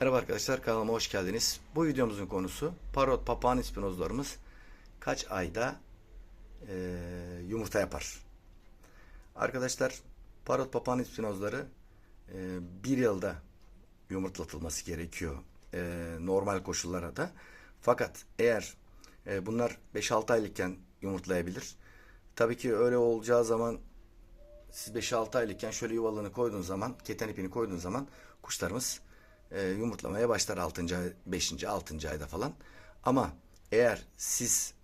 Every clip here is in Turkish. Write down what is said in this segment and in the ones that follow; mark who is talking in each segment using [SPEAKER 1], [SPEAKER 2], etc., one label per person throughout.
[SPEAKER 1] Merhaba arkadaşlar kanalıma hoş geldiniz. Bu videomuzun konusu parot papağan ispinozlarımız kaç ayda e, yumurta yapar? Arkadaşlar parot papağan ispinozları e, bir yılda yumurtlatılması gerekiyor e, normal koşullara da. Fakat eğer e, bunlar 5-6 aylıkken yumurtlayabilir. Tabii ki öyle olacağı zaman siz 5-6 aylıkken şöyle yuvalığını koyduğun zaman, keten ipini koyduğun zaman kuşlarımız e, yumurtlamaya başlar 6. ay, 5. 6. ayda falan. Ama eğer siz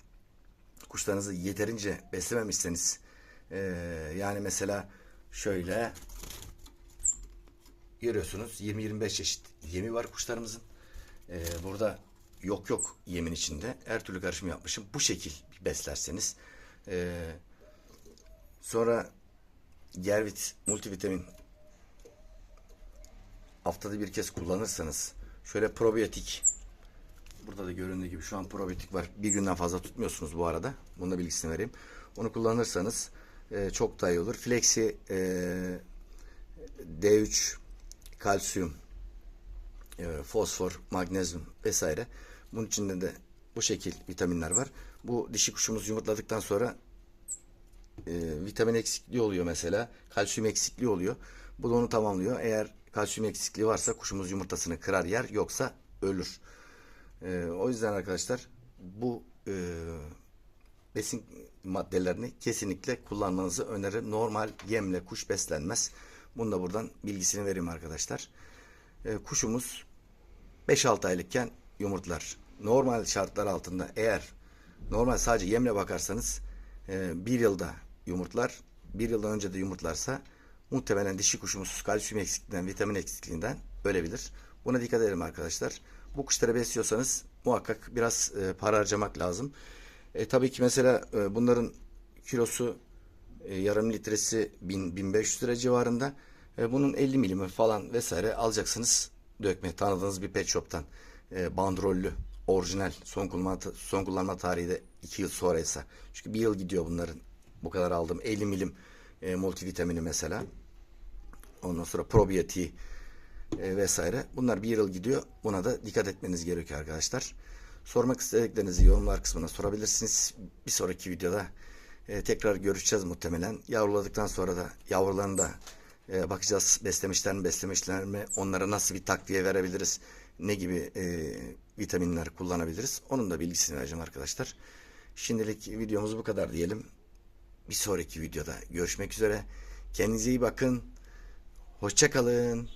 [SPEAKER 1] kuşlarınızı yeterince beslememişseniz e, yani mesela şöyle görüyorsunuz 20-25 çeşit yemi var kuşlarımızın. E, burada yok yok yemin içinde her türlü karışım yapmışım. Bu şekil beslerseniz e, sonra Gervit multivitamin haftada bir kez kullanırsanız şöyle probiyotik burada da göründüğü gibi şu an probiyotik var. Bir günden fazla tutmuyorsunuz bu arada. Bunun da bilgisini vereyim. Onu kullanırsanız e, çok daha iyi olur. Flexi e, D3 kalsiyum e, fosfor, magnezyum vesaire. Bunun içinde de bu şekil vitaminler var. Bu dişi kuşumuz yumurtladıktan sonra e, vitamin eksikliği oluyor mesela. Kalsiyum eksikliği oluyor. Bu da onu tamamlıyor. Eğer kalsiyum eksikliği varsa kuşumuz yumurtasını kırar yer yoksa ölür. E, o yüzden arkadaşlar bu e, besin maddelerini kesinlikle kullanmanızı öneririm. Normal yemle kuş beslenmez. Bunu da buradan bilgisini vereyim arkadaşlar. E, kuşumuz 5-6 aylıkken yumurtlar. Normal şartlar altında eğer normal sadece yemle bakarsanız e, bir yılda yumurtlar. Bir yıldan önce de yumurtlarsa muhtemelen dişi kuşumuz kalsiyum eksikliğinden, vitamin eksikliğinden ölebilir. Buna dikkat edelim arkadaşlar. Bu kuşları besliyorsanız muhakkak biraz e, para harcamak lazım. E, tabii ki mesela e, bunların kilosu e, yarım litresi 1000 1500 lira civarında. E, bunun 50 milimi falan vesaire alacaksınız dökme tanıdığınız bir pet shop'tan. E, bandrollü, orijinal, son kullanma, son kullanma tarihi de 2 yıl sonraysa. Çünkü bir yıl gidiyor bunların. Bu kadar aldım. 50 milim e, multivitamini mesela. Ondan sonra probiyatiği e, vesaire. Bunlar bir yıl gidiyor. Buna da dikkat etmeniz gerekiyor arkadaşlar. Sormak istediklerinizi yorumlar kısmına sorabilirsiniz. Bir sonraki videoda e, tekrar görüşeceğiz muhtemelen. Yavruladıktan sonra da yavrularını da e, bakacağız. Beslemişler mi, beslemişler mi? Onlara nasıl bir takviye verebiliriz? Ne gibi e, vitaminler kullanabiliriz? Onun da bilgisini vereceğim arkadaşlar. Şimdilik videomuz bu kadar diyelim. Bir sonraki videoda görüşmek üzere. Kendinize iyi bakın. Hoşça kalın.